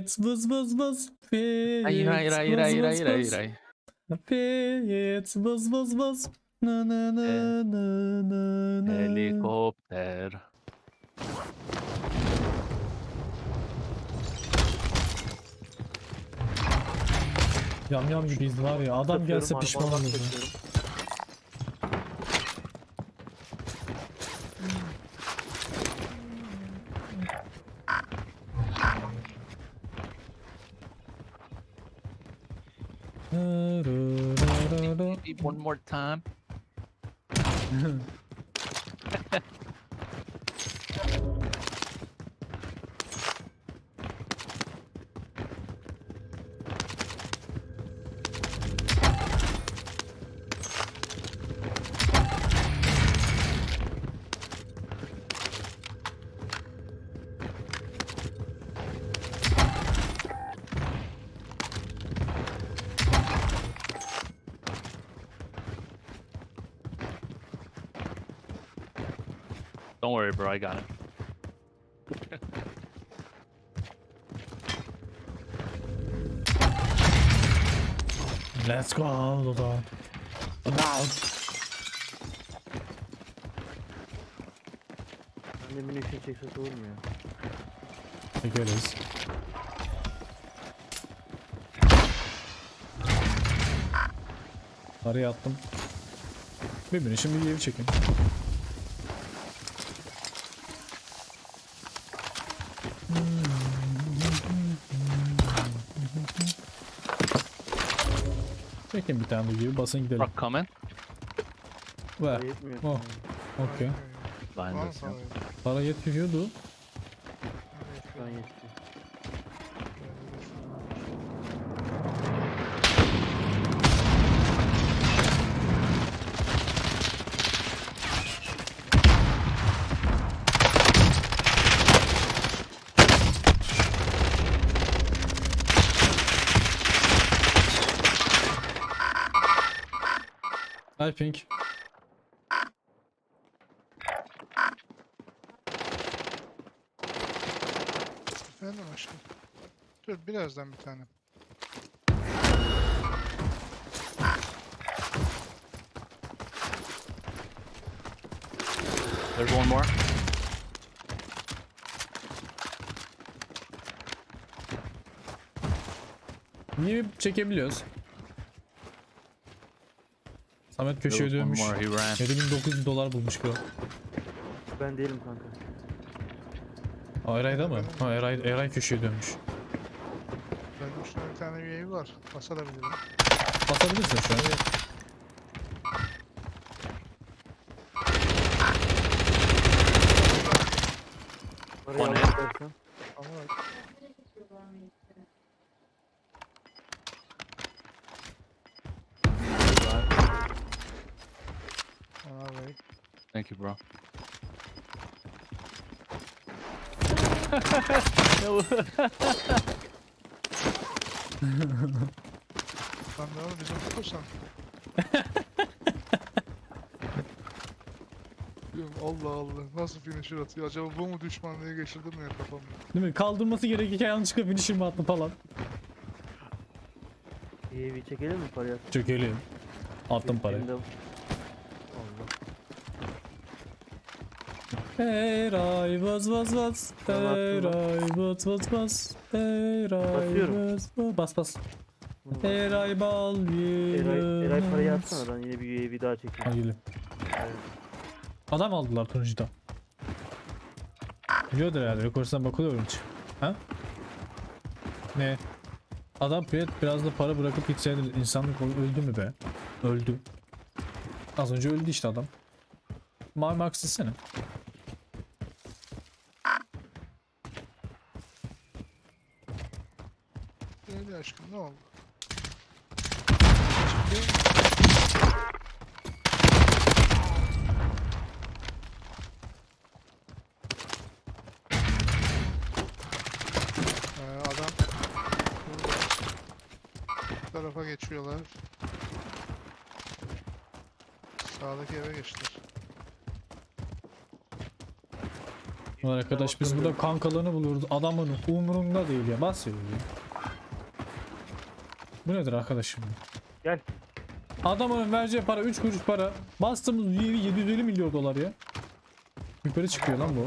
Fit vız vız vız. Fit Hayır hayır hayır vız hayır vız hayır hayır vız. hayır. Vız vız vız. Na na na Ee, na na na. Helikopter. Yam yam gibiyiz var ya. Adam gelse pişman kaçıyorum. One more time. Don't worry, bro. I got it. Let's go Dodo. Ben de munition çeksek olur mu ya? Çekeriz. Araya attım. Bir şimdi bir yeri çekin. Çekin bir tane gibi basın gidelim. Truck coming. Ver. Yetmiyor. Oh. Okey. Var yeah. mı Para yetiyordu. Şu an yetiyor. I think. Efendim aşkım. Dur birazdan bir tane. There's one more. Niye çekebiliyoruz? Samet köşeye one dönmüş. more. He ran. 7900 dolar bulmuş bu. Ben değilim kanka. Aa, Eray'da mı? Ha Eray, Eray köşeye dönmüş. Benim üstüne bir tane üyeyi var. Basabilirim. Basabilirsin şu an. Parayı O ne? Ama Thank you, bro. Ne oğlum bizim tutursan. Diyorum Allah Allah nasıl finisher atıyor acaba bu mu düşman diye geçirdim ya kafamda. Değil mi? Kaldırması gerekirken yanlışlıkla finisher mi attı falan. UAV çekelim mi parayı? Çökelim. Attım parayı. Eray vaz vaz vaz. Tamam, attım lan. Eray vaz vaz vaz. Eray Basıyorum. Bas bas. Bunu bak. Eray bal Eray, Eray parayı atsana ben yine bir UAV daha çekeyim. Ha geliyor. Evet. Adam aldılar turuncuda. Biliyordur herhalde. Rekorsan bakılıyorum hiç. Ha? Ne? Adam evet biraz da para bırakıp gitseydi insanlık öldü mü be? Öldü. Az önce öldü işte adam. Mavi Max silsene. Aşkım ne oldu? Ee, adam. Bu tarafa geçiyorlar. Sağdaki eve geçtiler. Arkadaş biz burada kankalarını buluyoruz. Adamın umurunda değil ya. Bahsediyor ya. Bu nedir arkadaşım? Gel. Adamın vereceği para 3 kuruş para. Bastığımız üyevi 750 milyon dolar ya. Yukarı çıkıyor lan bu.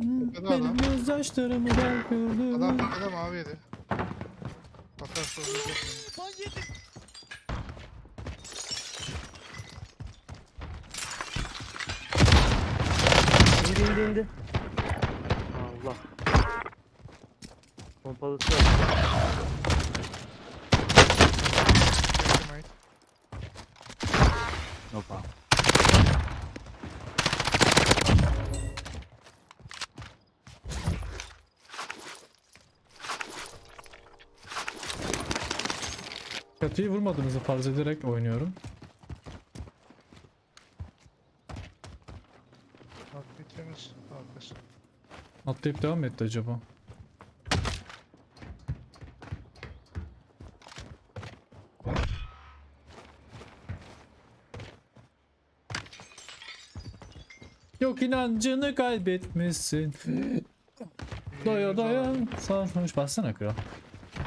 Tepede benim adam. gözyaşlarımı gel gördün. Adam adam mavi yedi. Bakarsa olacak. İndi indi indi. Allah. Pompalısı var. Çatıyı vurmadığınızı farz ederek oynuyorum. Temiz. Arkası. Atlayıp devam etti acaba? Yok inancını kaybetmişsin. Doya doya sarhoş bassana kral.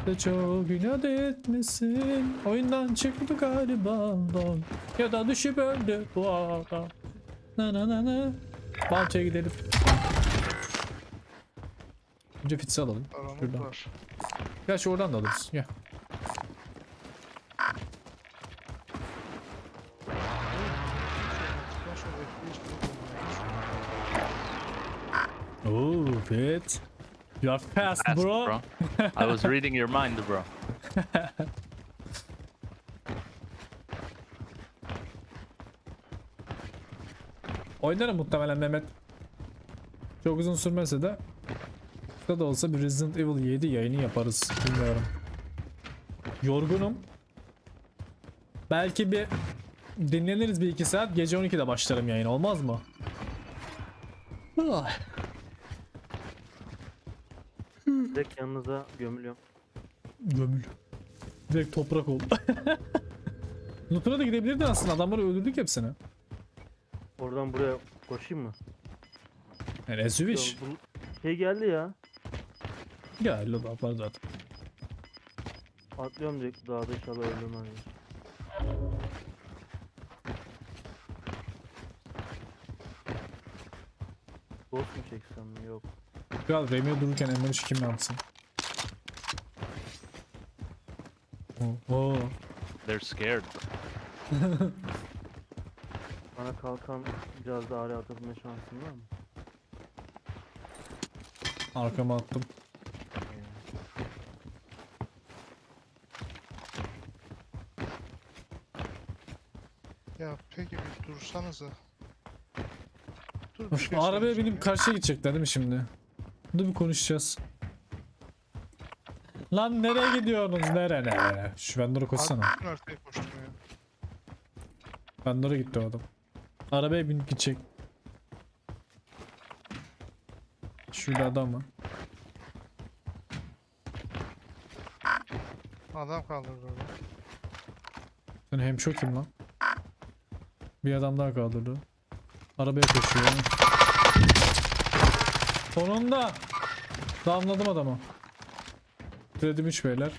De çok inat etmişsin. Oyundan çıktı galiba. Ya da düşüp öldü bu arada. Na na na na. Balçaya gidelim. Önce fitsi alalım. Aramız Şuradan. var. Gerçi oradan da alırız. Gel. Ben şöyle You are fast, Fast, bro. bro. I was reading your mind, bro. Oynarım muhtemelen Mehmet. Çok uzun sürmese de kısa da olsa bir Resident Evil 7 yayını yaparız. Bilmiyorum. Yorgunum. Belki bir dinleniriz bir iki saat. Gece 12'de başlarım yayın olmaz mı? Ah. Direkt yanınıza gömülüyorum. Gömül. Direkt toprak oldu. Lootuna da gidebilirdin aslında. Adamları öldürdük hepsini. Oradan buraya koşayım mı? Yani SUV Ya bu şey geldi ya. Gel loot var zaten. Atlıyorum direkt dağda inşallah öldürmem. ya. Ghost mu çeksem? Yok. Kral Remio dururken M13 kim yapsın? Oo. They're scared. Bana kalkan biraz daha araya atabilme şansın var mı? Arkama attım. Ya peki bir dursanıza. Dur bir Of, şey arabaya söyleyeceğim binip ya. karşıya gidecekler değil mi şimdi? Dur bir konuşacağız. Lan nereye gidiyorsunuz? Nere nere? Şu koşsana. Arkaya koştum ya. Vendor'a gitti o adam. Arabaya binip gidecek. Şurada adam var. Adam kaldırdı orada. Sen hemşo kim lan? Bir adam daha kaldırdı. Arabaya koşuyor. Sonunda! Damladım adamı. Kredim 3 beyler.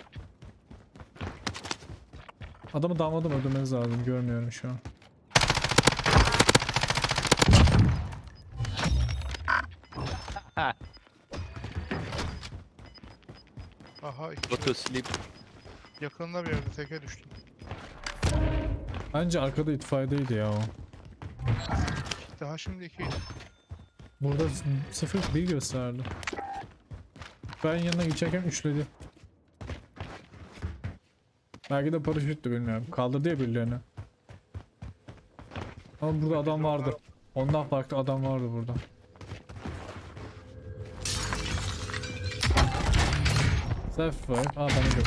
Adamı damladım öldürmeniz lazım. Görmüyorum şu an. Aha iki Go to sleep. yakında bir yerde teke düştüm. Bence arkada itfaiyedeydi ya o. Daha şimdi iki. Burada 0-1 gösterdi. Ben yanına geçerken üçledi. Belki de paraşüttü bilmiyorum. Kaldırdı ya birilerini. Ama burada adam vardı. Ondan farklı adam vardı burada. Self var. Aa bana yok.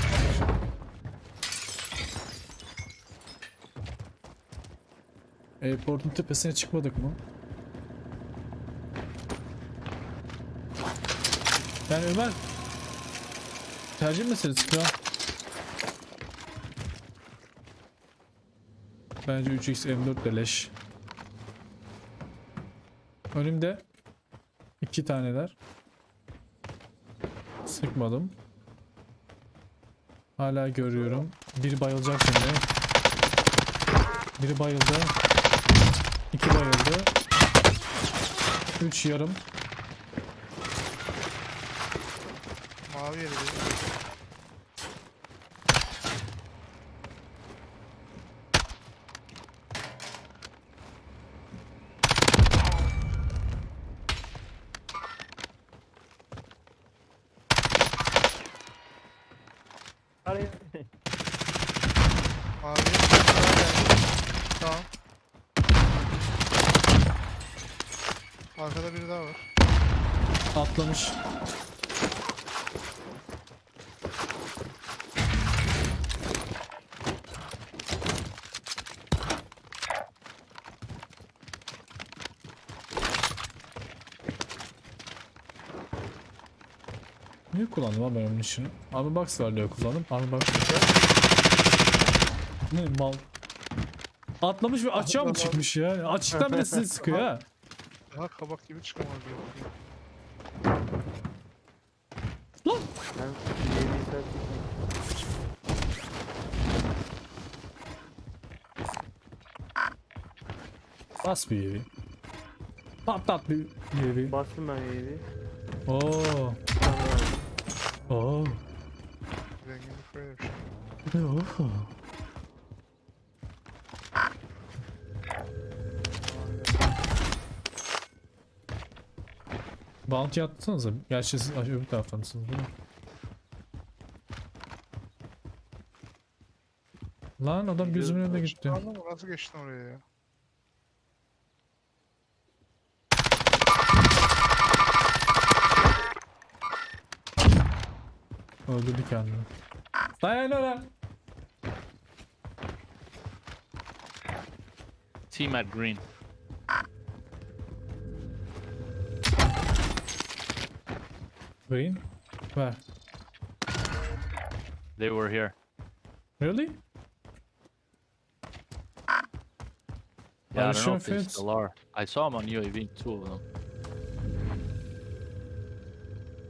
Airport'un tepesine çıkmadık mı? Yani Ömer tercih meselesi kral. Bence 3x M4 de leş. Önümde iki taneler. Sıkmadım. Hala görüyorum. Biri bayılacak şimdi. Biri bayıldı. İki bayıldı. Üç yarım. Mavi yeri. Araya. Mavi. Tamam. Arkada biri daha var. Atlamış. Kullandım abi ben onun için? Armor box var diyor kullandım. Armor box Ne mal. Atlamış ve açığa mı çıkmış ya? Açıktan bile sizi sıkıyor ha. Daha kabak gibi çıkamaz diyor. Lan! Bas bir yevi. Patlat bir yevi. bastım ben yeni. Oo. Oo. Zenginlik böyle bir şey. Oo. Bounty atsanıza. Gerçi siz öbür taraftansınız değil mi? Lan adam gözümün önünde gitti. Anladın mı? Nasıl geçtin oraya ya? Öldürdü kendini. Dayan ona. Team at green. Green. Where? They were here. Really? Yeah, I don't know if they it's- still are. I saw them on UAV, two of them.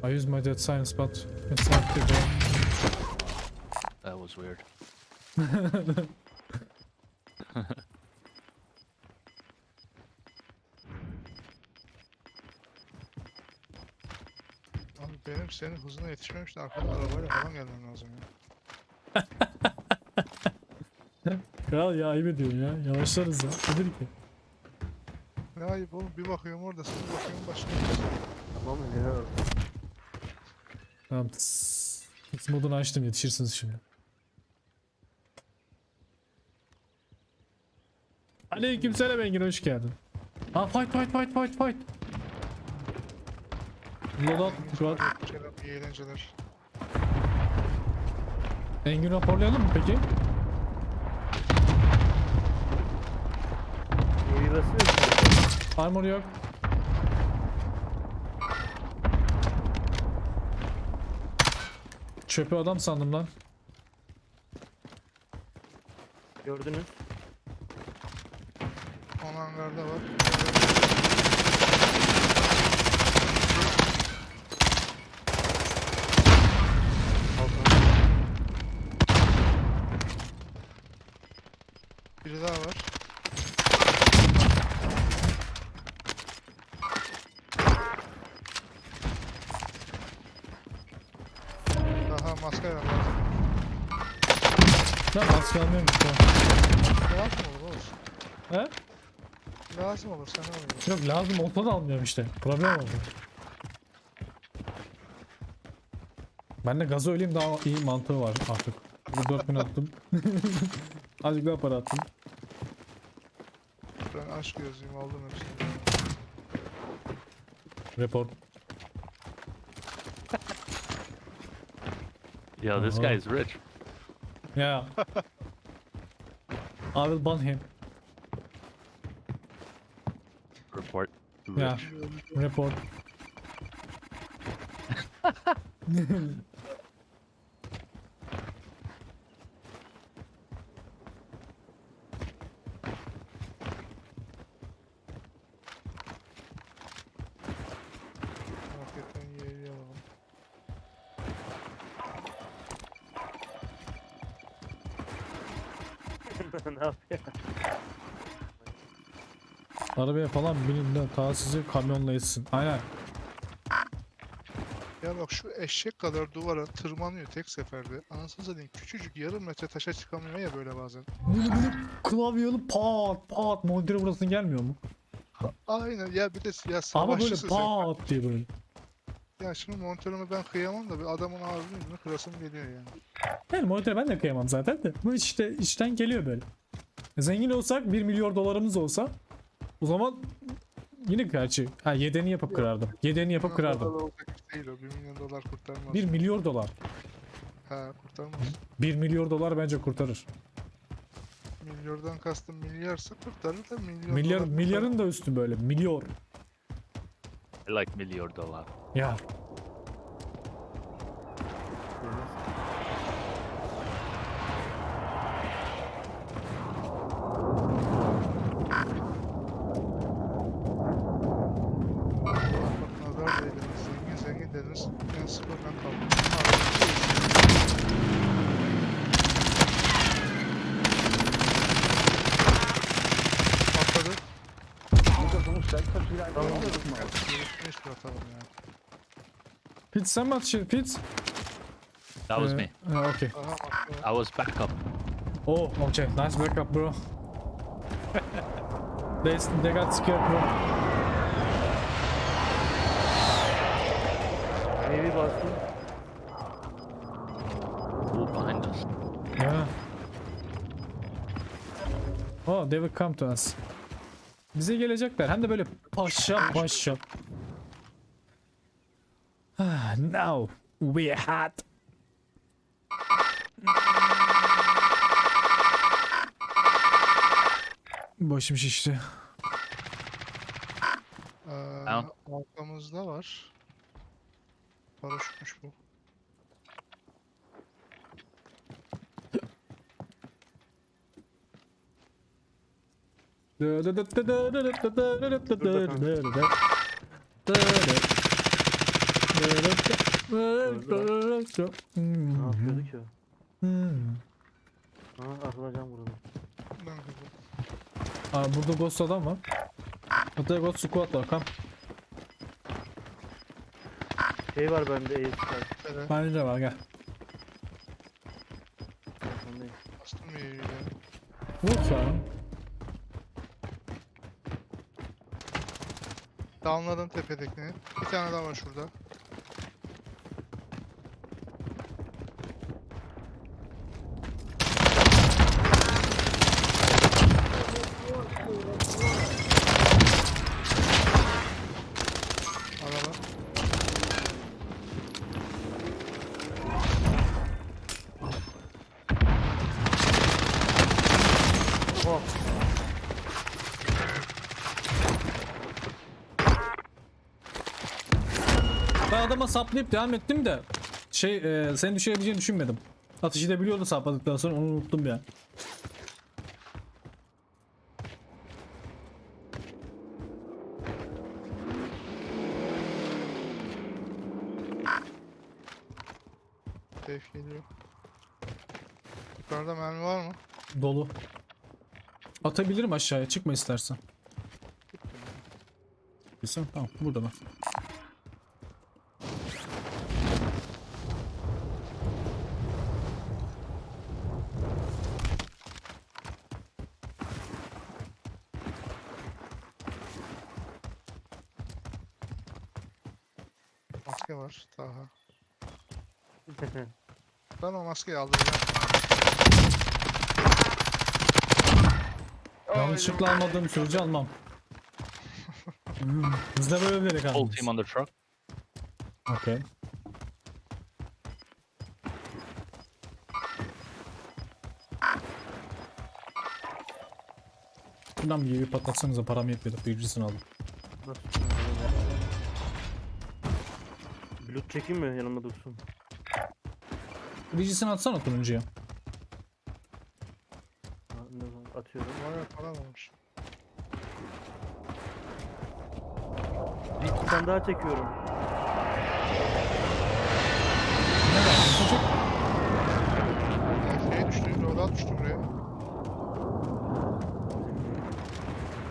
I use my dead science but it's empty bro. That was weird. Abi benim senin hızına yetişmemiş de arkadan arabayla falan gelmem lazım ya. Kral ya ayıp ediyorsun ya. Yavaşlarız ya. Nedir ki? Ne ayıp oğlum bir bakıyorum oradasın bir bakıyorum başka yerdesın. Tamam mı? Tamam. tıs. Tıs modunu açtım yetişirsiniz şimdi. Aleykümselam Engin hoş geldin. Ha fight fight fight fight fight. Loadout şu an. Selam iyi eğlenceler. Engin raporlayalım mı peki? Yeni basıyor? Armor yok. Çöpü adam sandım lan. Gördünüz. On hangarda var. Kalkan. Biri daha var. Var lazım. Lan almıyorum ki. Lazım olur olsun. He? Lazım olur sana olur. Yok lazım olsa da almıyorum işte. Problem oldu. Ben de gazı öleyim daha iyi mantığı var artık. Bu 4000 attım. Azıcık daha para attım. Ben aşk gözlüğümü aldım hepsini. Report. Yo, this Uh-huh. guy is rich. Yeah. I will bond him. Report. Rich. Yeah. Report. Arabaya falan binin de ta sizi kamyonla etsin. Aynen. Ya bak şu eşek kadar duvara tırmanıyor tek seferde. Anasını satayım küçücük yarım metre taşa çıkamıyor ya böyle bazen. Böyle böyle klavyeli pat pat monitöre burasına gelmiyor mu? Aynen ya bir de ya Ama böyle savaşçısın sen. pat diye böyle. Ya şimdi monitörümü ben kıyamam da bir adamın ağzını yüzünü kırasım geliyor yani. Yani monitöre ben de kıyamam zaten de. Bu işte işten geliyor böyle. Zengin olsak 1 milyon dolarımız olsa o zaman yine gerçi ha yedeni yapıp kırardım. Yedeni yapıp kırardım. değil o. 1 milyon dolar kurtarmaz. 1 milyon dolar. Ha kurtarmaz. 1 milyon dolar bence kurtarır. Milyardan kastım milyarsa kurtarır da milyon Milyar dolar milyarın da üstü böyle. Milyon. I like million dollar. Ya kurtarmaz. Bak nazar değdiniz. Zengin zengin dediniz. Ben sıfırdan kaldım. Atladı. Tamam. Gelişmiş bir atalım ya. Pit sen mi atışın? Pit? That was Ee, me. Ha, okay. I was backup. Oh, okay. Nice backup, bro. they, they got scared, bro. Evi bastım. All behind us. Yeah. Oh, they will come to us. Bize gelecekler. Hem de böyle paşa paşa. Ah, Now we had. Başım şişti. Ee, Tamam. arkamızda var. Paraşütmüş bu. Ne yapıyordu ki o? Hmm. Ha atılacağım burada. Ben kızım. Aa, burada ghost adam var. Hatta ghost squad var. Kam. Şey var bende air strike. Evet. Bende de var gel. Arkandayım. Bastım yeğeyle. Vur sen. Downladım tepedekini. Bir tane daha var şurada. Araba. Oh. Ben adama saplayıp devam ettim de şey e, seni düşürebileceğini düşünmedim. Atış edebiliyordu sapladıktan sonra onu unuttum ya. Def geliyor. Yukarıda mermi var mı? Dolu. Atabilirim aşağıya çıkma istersen. Bilsem tamam burada mı? Maske var. Daha. Maskeyi aldıracağım. Yanlışlıkla almadığım sürece almam. Hmm, Biz de böyle bilerek Whole aldık. team on the truck. Okey. Buradan bir yeri patlatsanıza param yetmedi. Birincisini aldım. Loot çekeyim mi yanımda dursun? Regis'ini atsana turuncuya. Ha, ne zaman atıyorum. Bayağı para varmış. Bir tane daha çekiyorum. Ne var? Çocuk. Yani şeye düştü, rola düştü buraya.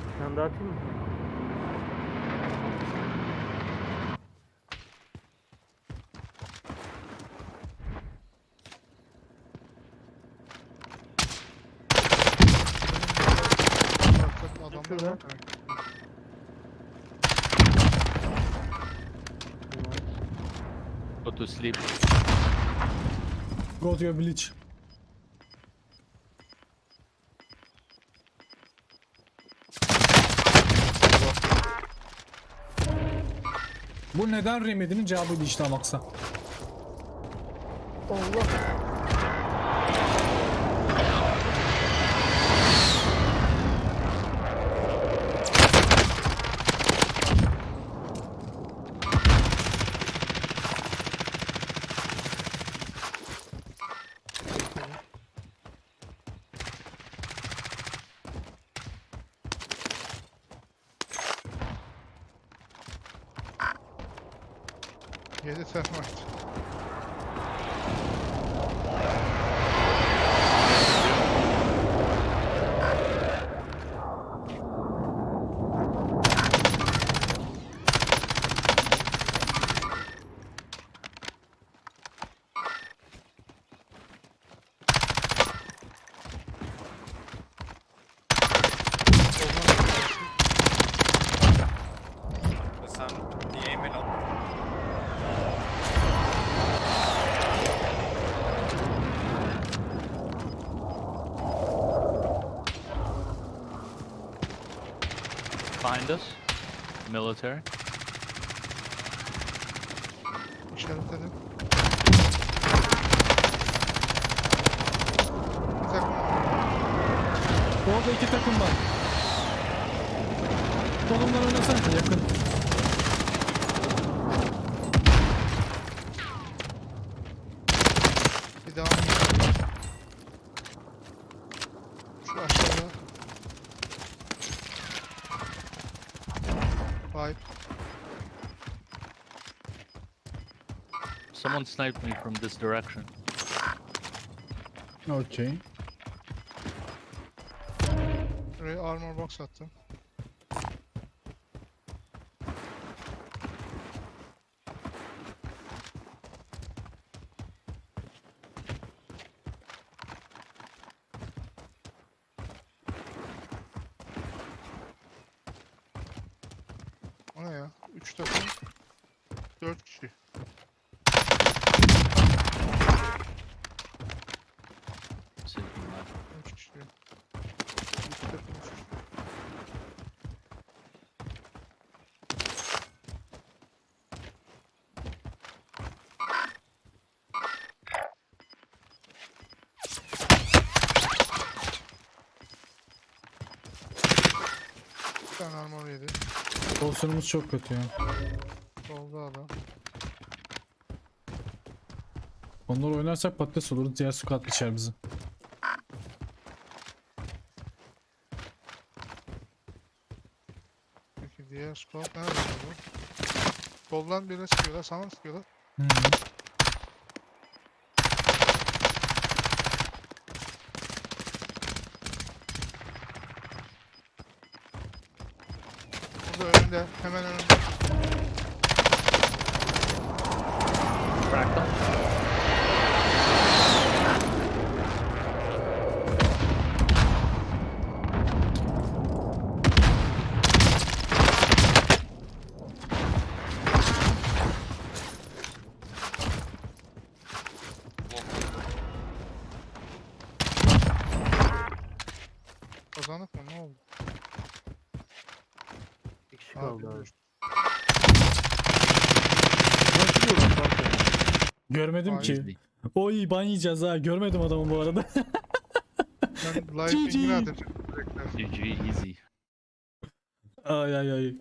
Bir tane daha atayım mı? Şurada. Go to sleep. Go to your village. Bu neden Remedy'nin cevabıydı işte Amax'a. Allah. Yedi termite. Sen niye emin ol? Find us. Military. İşaretledim. Bir takım Orada iki takım var. Kolumdan oynasana yakın. bir daha Şu aşağıda. Vay. Someone sniped me from this direction. Okey. Buraya armor box attım. O ne ya? 3 takım 4 kişi. Saving that. 3 kişi. 3 takım 3 kişi. Bir tane armor yedi. Pozisyonumuz çok kötü ya. Solda adam. Onları oynarsak patates oluruz. Diğer squad içer bizi. Peki diğer squad nerede acaba? Soldan birine sıkıyorlar, sana mı sıkıyorlar? Hı -hı. Önünde, hemen önünde. Crack them. Kazandık mı? Ne oldu? Bir kişi Abi, kaldı abi. Nasıl kanka? Görmedim ki. Oy ban yiyeceğiz ha. Görmedim adamı bu arada. Ben live GG. pingini atacağım. direkt. GG, easy. ay ay ay.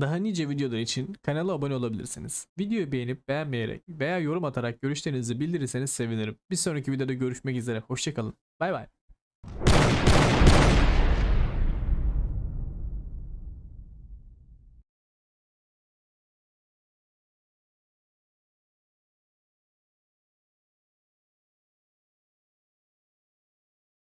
Daha nice videolar için kanala abone olabilirsiniz. Videoyu beğenip beğenmeyerek veya yorum atarak görüşlerinizi bildirirseniz sevinirim. Bir sonraki videoda görüşmek üzere. Hoşçakalın. Bay bay.